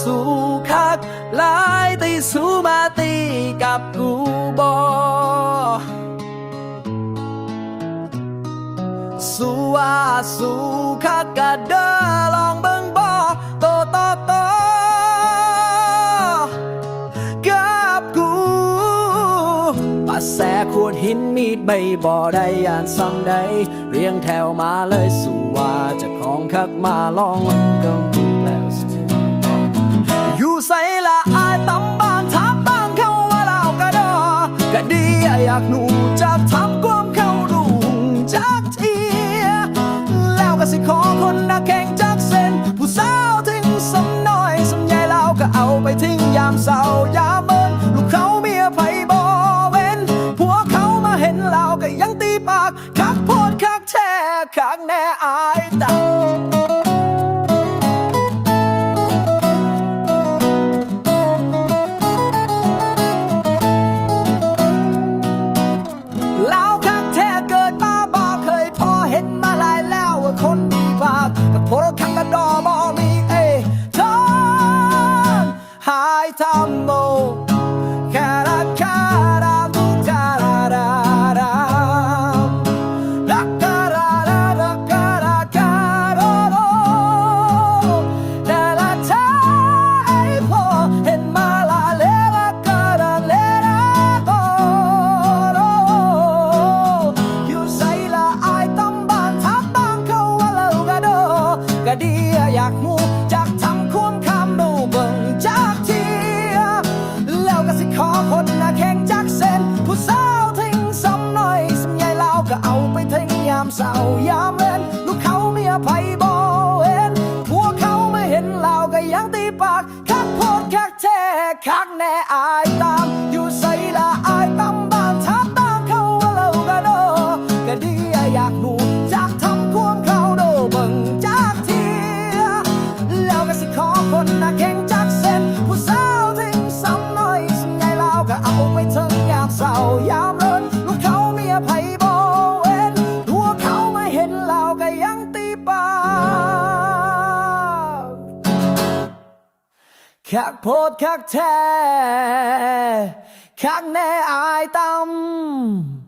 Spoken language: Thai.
สู้คักหลายตีสู้มาตีกับกูบอสู้ว่าสู้คักกะเด้อลองเบิ่งบ่โตโตโตกับกูปัดแสขวดหินมีดใบบ่ได้ยานซ้ำใดเรียงแถวมาเลยสู้ว่าจะของคักมาลองก็กู อยากหนูจะทำความเขาดูจากเทีย แล้วก็สิขอคนนักแข่งจากเส้น ผู้สาวทิ้งสำน้อยสำใหญ่เราก็เอาไปทิ้งยามเศร้ายามเมินลูกเขาเมียไผบอเว้นพวกเขามาเห็นเราก็ยังตีปาก คักโพดคักแช่คักแน่อายตา ห เศร้ายามเล่นลูกเขาเมียไผบอเห็นพวเขาไม่เห็นเราก็ยังตีปากคักโพดคักแท้คักแน่อาย คักโพดคักแท้คักแน่อายตำ